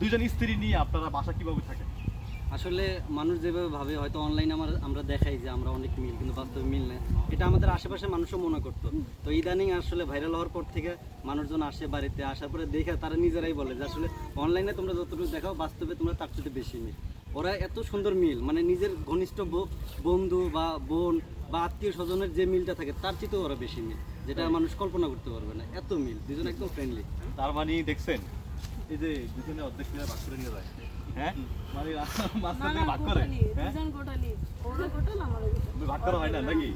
দুইজন স্ত্রী নিয়ে আপনারা বাসা কীভাবে থাকেন? আসলে মানুষ যেভাবে ভাবে হয়তো অনলাইনে আমার আমরা দেখাই যে আমরা অনেক মিল কিন্তু বাস্তবে মিল না এটা আমাদের আশেপাশে মানুষও মনে করতো। তো ইদানিং আসলে ভাইরাল হওয়ার পর থেকে মানুষজন আসে বাড়িতে আসার পরে দেখে তারা নিজেরাই বলে যে আসলে অনলাইনে তোমরা যতটুকু দেখাও বাস্তবে তোমরা তার চেয়ে বেশি মিল। ওরা এত সুন্দর মিল মানে নিজের ঘনিষ্ঠ বন্ধু বা বোন বা আত্মীয় স্বজনের যে মিলটা থাকে তার চেয়েও ওরা বেশি মিল যেটা মানুষ কল্পনা করতে পারবে না। এত মিল দুজন একদম ফ্রেন্ডলি তার মানে দেখছেন এই যে দুজনে অর্ধেক ভাগ করে নিয়ে যায়। হ্যাঁ? মানে ভাগ করে। হ্যাঁ? ভাগ করা হয় না নাকি?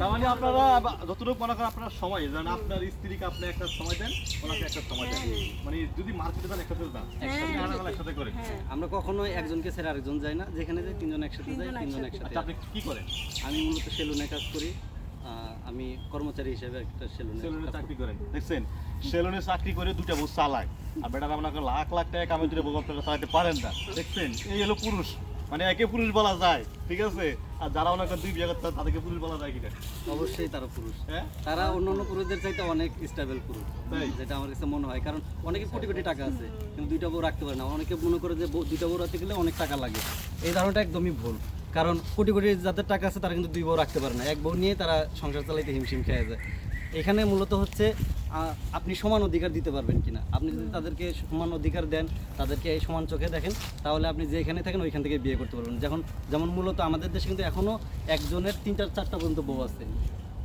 তার মানে আপনারা যতটুকু মনে করেন আপনার সময় যেন আপনার স্ত্রীকে আপনি একটা সময় দেন ওনাকে একটা সময় দেন। মানে যদি মার্কেটে যান একসাথে যান একসাথে করে। আমরা কখনোই একজনকে ছেড়ে আরেকজন যাই না যেখানে যাই তিনজন একসাথে যাই তিনজন একসাথে। আচ্ছা আপনি কি করেন? আমি মূলত সেলুনে কাজ করি। আহ, আমি কর্মচারী হিসেবে একটা সেলুনে সেলুনে চাকরি করেন। দেখছেন সেলুনে চাকরি করে দুটা বউ চালায়। আর বেটারা মনে করেন লাখ লাখ টাকা কামে বউ আপনারা চালাতে পারেন না। দেখছেন? এই হলো পুরুষ। মানে একে পুরুষ বলা যায় ঠিক আছে? আর যারা মনে করেন দুই বিয়ে করতে তাদেরকে পুরুষ বলা যায় কিনা? অবশ্যই তারা পুরুষ। হ্যাঁ? তারা অন্যান্য পুরুষদের চাইতে অনেক স্টেবল পুরুষ যেটা আমার কাছে মনে হয়। কারণ অনেকে কোটি কোটি টাকা আছে কিন্তু দুইটা বউ রাখতে পারে না। অনেকে মনে করে যে দুইটা বউ রাখতে গেলে অনেক টাকা লাগে। এই ধারণাটা একদমই ভুল। কারণ কোটি কোটি যাদের টাকা আছে তারা কিন্তু দুই বউ রাখতে পারে না। এক বউ নিয়ে তারা সংসার চালাইতে হিমশিম খেয়ে যায়। এখানে মূলত হচ্ছে আপনি সমান অধিকার দিতে পারবেন কিনা? আপনি যদি তাদেরকে সমান অধিকার দেন, তাদেরকে এই সমান চোখে দেখেন, তাহলে আপনি যেখানে থাকেন ওইখান থেকে বিয়ে করতে পারবেন। যখন, যেমন মূলত আমাদের দেশে কিন্তু এখনও একজনের তিনটা চারটা পর্যন্ত বউ আছে।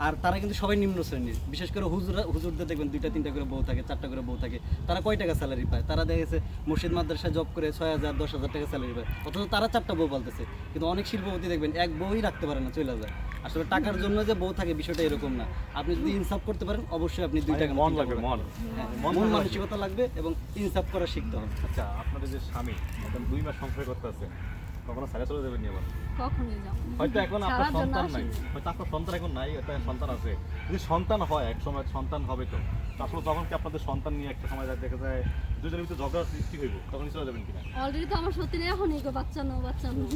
আর তারা কিন্তু সবাই নিম্ন শ্রেণির। বিশেষ করে হুজুরা হুজুরদের দেখবেন দুইটা তিনটা করে বউ থাকে চারটা করে বউ থাকে। তারা কয় টাকা স্যালারি পায়? তারা দেখেছে মুর্শিদ মাদ্রাসায় জব করে ছয় হাজার দশ হাজার টাকা স্যালারি পায়। অথচ তারা চারটা বউ পালতেছে। কিন্তু অনেক শিল্পপতি দেখবেন এক বউই রাখতে পারে না চলে যায়। আসলে টাকার জন্য যে বউ থাকে বিষয়টা এরকম না। আপনি যদি ইনসাফ করতে পারেন অবশ্যই আপনি দুই টাকা মন লাগবে মন। হ্যাঁ, মন মন মানসিকতা লাগবে এবং ইনসাফ করা শিখতে হবে। আচ্ছা আপনাদের যে স্বামী দুই মাস সংসার করতে আছে কখনো সারা চলে যাবেন আবার? কখনই যাব না। হয়তো এখন আপনার সন্তান নাই। হয়তো আপনার সন্তান এখন নাই একটা সন্তান আছে। যদি সন্তান হয় এক সময় সন্তান হবে তো। তো আসলে তখন কি আপনাদের সন্তান নিয়ে একটা সময় দেখা যায় দুজনের ভিতরে ঝগড়া সৃষ্টি হইব তখনই চলে যাবেন কিনা? অলরেডি তো আমার সত্যি নেই এখনই গো বাচ্চা নাও বাচ্চা নাও।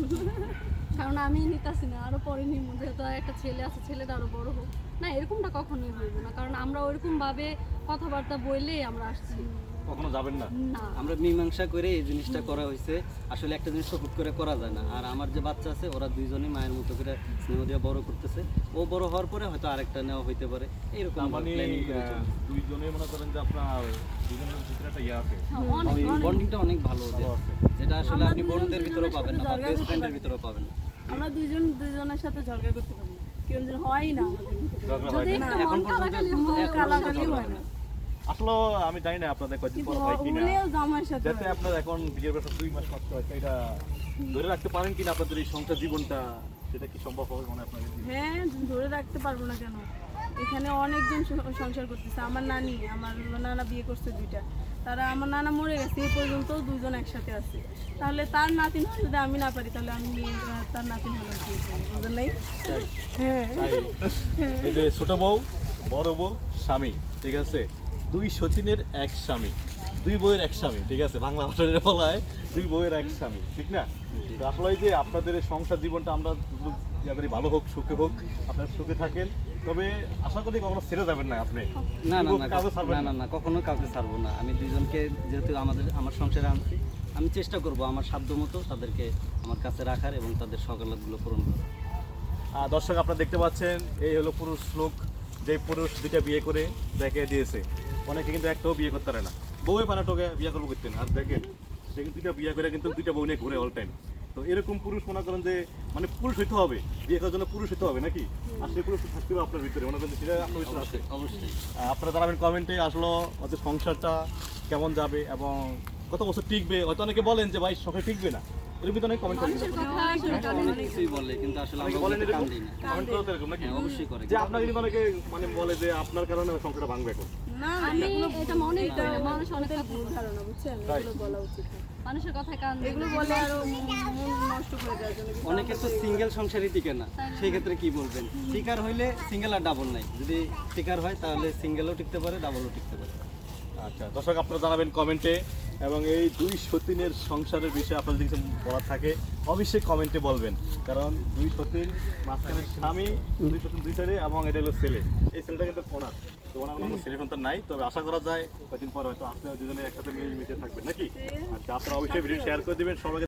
কারণ আমি নিতাছি না আরও পরে নিব যেহেতু একটা ছেলে আছে ছেলেটা আরও বড় হোক। না এরকমটা কখনোই হইব না কারণ আমরা ওইরকম ভাবে কথাবার্তা বললেই আমরা আসছি। কখনো যাবেন না? আমরা মীমাংসা করে এই জিনিসটা করা হয়েছে। আসলে একটা জিনিস তো হুট করে করা যায় না। আর আমার যে বাচ্চা আছে ওরা দুইজনই মায়ের মতো করে স্নেহ দিয়ে বড় করতেছে। ও বড় হওয়ার পরে হয়তো আরেকটা নেওয়া হইতে পারে। এইরকম মানে প্ল্যানিং করে দুইজনে মনে করেন যে আপনার ভিতরে একটা ইয়ে আছে। হ্যাঁ, অনেক অনেক। বন্ডিংটা অনেক ভালো ওদের। যেটা আসলে আমরা আপনি দুজনের পাবেন না বা বেস্ট ফ্রেন্ডের। পাবেন না। আমরা দুজন দুজনের সাথে ঝগড়া করতে পারি কেউ না ভিতরে। যদি একটু মন কালাকালি হয় না। আসলে আমি জানি না আপনাদের কয়দিন পর হয় কিনা। যাতে আপনার এখন বিয়ের বছর দুই মাস মাত্র হয়তো এটা ধরে রাখতে পারেন কিনা আপনাদের এই সংসার জীবনটা সেটা কি সম্ভব হবে মনে হয় আপনাদের হ্যাঁ ধরে রাখতে পারব না কেন? এখানে অনেকজন সংসার করতেছে আমার নানি আমার নানা বিয়ে করছে দুইটা। তারা আমার নানা মরে গেছে এই পর্যন্ত দুজন একসাথে আছে। তাহলে তার নাতিন যদি আমি না পারি তাহলে আমি তার নাতিন হলে বুঝলেন নাই? হ্যাঁ। ছোট বউ বড় বউ স্বামী ঠিক আছে? দুই সতীনের এক স্বামী। দুই বইয়ের এক স্বামী ঠিক আছে? বাংলা ভাষায় বলা হয় দুই বইয়ের এক স্বামী ঠিক না? তো আসলে যে আপনাদের সংসার জীবনটা আমরা করি ভালো হোক সুখে হোক আপনারা সুখে থাকেন। তবে আশা করি কখনো ছেড়ে যাবেন না আপনি। না না না না না না কখনো কাউকে ছাড়বো না। আমি দুজনকে যেহেতু আমাদের আমার সংসারে আনছি আমি চেষ্টা করব আমার সাধ্য মতো তাদেরকে আমার কাছে রাখার এবং তাদের সকালগুলো পূরণ করার। দর্শক আপনারা দেখতে পাচ্ছেন এই হলো পুরুষ লোক যে পুরুষ দুইটা বিয়ে করে দেখে দিয়েছে। অনেকে কিন্তু একটাও বিয়ে করতে পারে না। বউয়ে পানা টোকে বিয়ে করব করতেন। আর দেখেন সে দুইটা বিয়ে করে কিন্তু দুইটা বউ নিয়ে ঘুরে অল টাইম তো এরকম পুরুষ মনে করেন যে মানে পুরুষ হইতে হবে। বিয়ে করার জন্য পুরুষ হইতে হবে নাকি? আর সেই পুরুষ থাকতে হবে আপনার ভিতরে। মনে করেন সেটা আপনার ভিতরে আছে। অবশ্যই আপনারা জানাবেন কমেন্টে আসলো ওদের সংসারটা কেমন যাবে এবং কত বছর টিকবে। হয়তো অনেকে বলেন যে ভাই সংসার টিকবে না। এর ভিতরে অনেক কমেন্ট কিছুই বলে কিন্তু আসলে অনেকে আমরা বলেন এরকম? কমেন্ট করো তো এরকম নাকি? হ্যাঁ, অবশ্যই করে যে আপনাকে কিন্তু অনেকে মানে বলে যে আপনার কারণে সংসারটা ভাঙবে এখন? না আমি এটা মনেই করি না, মানুষ অনেক ওদের ভুল ধারণা বুঝছেন? এগুলো বলা উচিত মানুষের কথায় কান এগুলো বলে আরও নষ্ট করে দেওয়ার জন্য অনেকে তো সিঙ্গেল সংসারই টিকে না সেই ক্ষেত্রে কি বলবেন? টিকার হইলে সিঙ্গেল আর ডাবল নাই। যদি টিকার হয় তাহলে সিঙ্গেলও টিকতে পারে ডাবলও টিকতে পারে। আচ্ছা দর্শক আপনারা জানাবেন কমেন্টে এবং এই দুই সতীনের সংসারের বিষয়ে আপনাদের যদি কিছু বলার থাকে, অবশ্যই কমেন্টে বলবেন। কারণ দুই সতীন, মাঝখানে স্বামী, দুই সতীন দুই ছেলে এবং এটা হলো ছেলে। এই ছেলেটা কিন্তু ওনার। তো কোনো ছেলে নাই, তবে আশা করা যায় কয়েকদিন পর হয়তো আসলে দুজনে একসাথে মিলে মিশে থাকবেন, নাকি? আচ্ছা আপনারা অবশ্যই ভিডিও শেয়ার করে দিবেন, সবাইকে